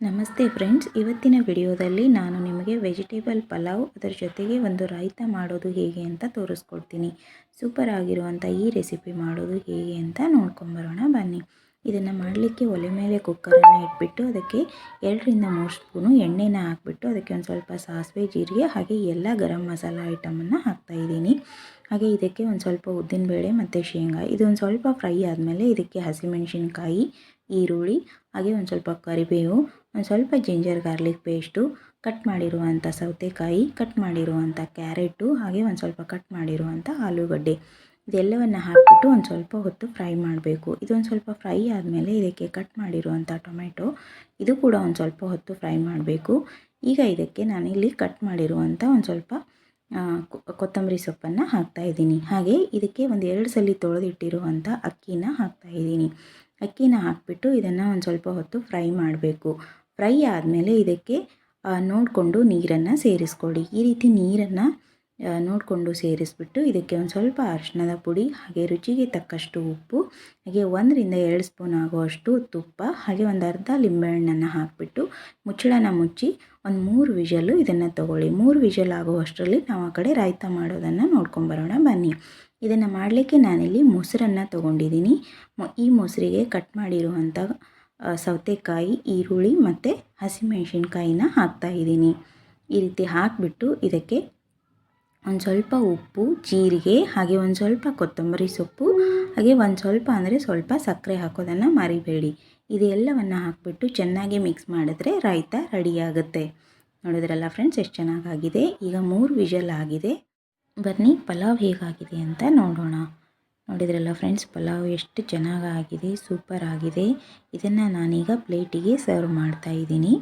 ನಮಸ್ತೆ ಫ್ರೆಂಡ್ಸ್, ಇವತ್ತಿನ ವಿಡಿಯೋದಲ್ಲಿ ನಾನು ನಿಮಗೆ ವೆಜಿಟೇಬಲ್ ಪಲಾವ್ ಅದರ ಜೊತೆಗೆ ಒಂದು ರಾಯ್ತ ಮಾಡೋದು ಹೇಗೆ ಅಂತ ತೋರಿಸ್ಕೊಡ್ತೀನಿ. ಸೂಪರ್ ಆಗಿರುವಂಥ ಈ ರೆಸಿಪಿ ಮಾಡೋದು ಹೇಗೆ ಅಂತ ನೋಡ್ಕೊಂಬರೋಣ, ಬನ್ನಿ. ಇದನ್ನು ಮಾಡಲಿಕ್ಕೆ ಒಲೆ ಮೇಲೆ ಕುಕ್ಕರನ್ನು ಇಟ್ಬಿಟ್ಟು ಅದಕ್ಕೆ ಎರಡರಿಂದ ಮೂರು ಸ್ಪೂನು ಎಣ್ಣೆನ ಹಾಕ್ಬಿಟ್ಟು ಅದಕ್ಕೆ ಒಂದು ಸ್ವಲ್ಪ ಸಾಸಿವೆ, ಜೀರಿಗೆ ಹಾಗೆ ಎಲ್ಲ ಗರಂ ಮಸಾಲ ಐಟಮನ್ನು ಹಾಕ್ತಾಯಿದ್ದೀನಿ ಹಾಗೆ ಇದಕ್ಕೆ ಒಂದು ಸ್ವಲ್ಪ ಉದ್ದಿನಬೇಳೆ ಮತ್ತು ಶೇಂಗಾ, ಇದೊಂದು ಸ್ವಲ್ಪ ಫ್ರೈ ಆದಮೇಲೆ ಇದಕ್ಕೆ ಹಸಿಮೆಣಸಿನ್ಕಾಯಿ ಈರುಳ್ಳಿ, ಹಾಗೆ ಒಂದು ಸ್ವಲ್ಪ ಕರಿಬೇವು, ಒಂದು ಸ್ವಲ್ಪ ಜಿಂಜರ್ ಗಾರ್ಲಿಕ್ ಪೇಸ್ಟು ಕಟ್ ಮಾಡಿರುವಂಥ ಸೌತೆಕಾಯಿ ಕಟ್ ಮಾಡಿರುವಂಥ ಕ್ಯಾರೆಟು, ಹಾಗೆ ಒಂದು ಸ್ವಲ್ಪ ಕಟ್ ಮಾಡಿರುವಂಥ ಆಲೂಗಡ್ಡೆ. ಇದೆಲ್ಲವನ್ನು ಹಾಕಿಬಿಟ್ಟು ಒಂದು ಸ್ವಲ್ಪ ಹೊತ್ತು ಫ್ರೈ ಮಾಡಬೇಕು. ಇದೊಂದು ಸ್ವಲ್ಪ ಫ್ರೈ ಆದಮೇಲೆ ಇದಕ್ಕೆ ಕಟ್ ಮಾಡಿರುವಂಥ ಟೊಮೆಟೊ, ಇದು ಕೂಡ ಒಂದು ಸ್ವಲ್ಪ ಹೊತ್ತು ಫ್ರೈ ಮಾಡಬೇಕು. ಈಗ ಇದಕ್ಕೆ ನಾನಿಲ್ಲಿ ಕಟ್ ಮಾಡಿರುವಂಥ ಒಂದು ಸ್ವಲ್ಪ ಕೊತ್ತಂಬರಿ ಸೊಪ್ಪನ್ನು ಹಾಕ್ತಾಯಿದ್ದೀನಿ ಹಾಗೆ ಇದಕ್ಕೆ ಒಂದು ಎರಡು ಸಲ ತೊಳೆದಿಟ್ಟಿರುವಂಥ ಅಕ್ಕಿನ ಹಾಕ್ತಾಯಿದ್ದೀನಿ ಅಕ್ಕಿನ ಹಾಕಿಬಿಟ್ಟು ಇದನ್ನು ಒಂದು ಸ್ವಲ್ಪ ಹೊತ್ತು ಫ್ರೈ ಮಾಡಬೇಕು. ಫ್ರೈ ಆದಮೇಲೆ ಇದಕ್ಕೆ ನೋಡಿಕೊಂಡು ನೀರನ್ನು ಸೇರಿಸ್ಕೊಳ್ಳಿ. ಈ ರೀತಿ ನೀರನ್ನು ನೋಡಿಕೊಂಡು ಸೇರಿಸ್ಬಿಟ್ಟು ಇದಕ್ಕೆ ಒಂದು ಸ್ವಲ್ಪ ಅರಿಶಿಣದ ಪುಡಿ, ಹಾಗೆ ರುಚಿಗೆ ತಕ್ಕಷ್ಟು ಉಪ್ಪು, ಹಾಗೆ ಒಂದರಿಂದ ಎರಡು ಸ್ಪೂನ್ ಆಗುವಷ್ಟು ತುಪ್ಪ, ಹಾಗೆ ಒಂದು ಅರ್ಧ ಲಿಂಬೆಹಣ್ಣನ್ನು ಹಾಕಿಬಿಟ್ಟು ಮುಚ್ಚಳನ ಮುಚ್ಚಿ ಒಂದು ಮೂರು ವಿಷಲು ಇದನ್ನು ತಗೊಳ್ಳಿ. ಮೂರು ವಿಷಲ್ ಆಗುವಷ್ಟರಲ್ಲಿ ನಾವು ಆ ಕಡೆ ರಾಯ್ತ ಮಾಡೋದನ್ನು ನೋಡ್ಕೊಂಬರೋಣ ಬನ್ನಿ. ಇದನ್ನು ಮಾಡಲಿಕ್ಕೆ ನಾನಿಲ್ಲಿ ಮೊಸರನ್ನು ತೊಗೊಂಡಿದ್ದೀನಿ. ಈ ಮೊಸರಿಗೆ ಕಟ್ ಮಾಡಿರುವಂಥ ಸೌತೆಕಾಯಿ, ಈರುಳ್ಳಿ ಮತ್ತು ಹಸಿಮೆಣ್ಸಿನ್ಕಾಯಿನ ಹಾಕ್ತಾಯಿದ್ದೀನಿ ಈ ರೀತಿ ಹಾಕಿಬಿಟ್ಟು ಇದಕ್ಕೆ ಒಂದು ಸ್ವಲ್ಪ ಉಪ್ಪು, ಜೀರಿಗೆ, ಹಾಗೆ ಒಂದು ಸ್ವಲ್ಪ ಕೊತ್ತಂಬರಿ ಸೊಪ್ಪು, ಹಾಗೆ ಒಂದು ಸ್ವಲ್ಪ ಅಂದರೆ ಸ್ವಲ್ಪ ಸಕ್ಕರೆ ಹಾಕೋದನ್ನು ಮರಿಬೇಡಿ. ಇದೆಲ್ಲವನ್ನು ಹಾಕಿಬಿಟ್ಟು ಚೆನ್ನಾಗಿ ಮಿಕ್ಸ್ ಮಾಡಿದ್ರೆ ರಾಯ್ತ ರೆಡಿಯಾಗುತ್ತೆ ನೋಡಿದ್ರಲ್ಲ ಫ್ರೆಂಡ್ಸ್ ಎಷ್ಟು ಚೆನ್ನಾಗಾಗಿದೆ. ಈಗ ಮೂರು ವಿಷಲ್ ಆಗಿದೆ. ಬನ್ನಿ, ಪಲಾವ್ ಹೇಗಾಗಿದೆ ಅಂತ ನೋಡೋಣ. ನೋಡಿದ್ರಲ್ಲ ಫ್ರೆಂಡ್ಸ್ ಪಲಾವ್ ಎಷ್ಟು ಚೆನ್ನಾಗಾಗಿದೆ ಸೂಪರ್ ಆಗಿದೆ. ಇದನ್ನು ನಾನೀಗ ಪ್ಲೇಟಿಗೆ ಸರ್ವ್ ಮಾಡ್ತಾ ಇದ್ದೀನಿ.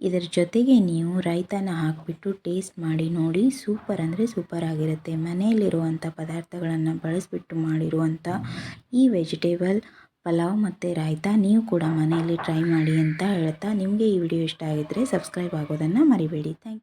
ಇದರ ಜೊತೆಗೆ ನೀವು ರೈತನ ಹಾಕಿಬಿಟ್ಟು ಟೇಸ್ಟ್ ಮಾಡಿ ನೋಡಿ ಸೂಪರ್ ಅಂದರೆ ಸೂಪರ್ ಆಗಿರುತ್ತೆ. ಮನೆಯಲ್ಲಿರುವಂಥ ಪದಾರ್ಥಗಳನ್ನು ಬಳಸಿಬಿಟ್ಟು ಮಾಡಿರುವಂಥ ಈ ವೆಜಿಟೇಬಲ್ ಪಲಾವ್ ಮತ್ತು ರಾಯ್ತಾ ನೀವು ಕೂಡ ಮನೆಯಲ್ಲಿ ಟ್ರೈ ಮಾಡಿ ಅಂತ ಹೇಳ್ತಾ ನಿಮಗೆ ಈ ವಿಡಿಯೋ ಇಷ್ಟ ಆಗಿದ್ದರೆ ಸಬ್ಸ್ಕ್ರೈಬ್ ಆಗೋದನ್ನು ಮರಿಬೇಡಿ. Thank you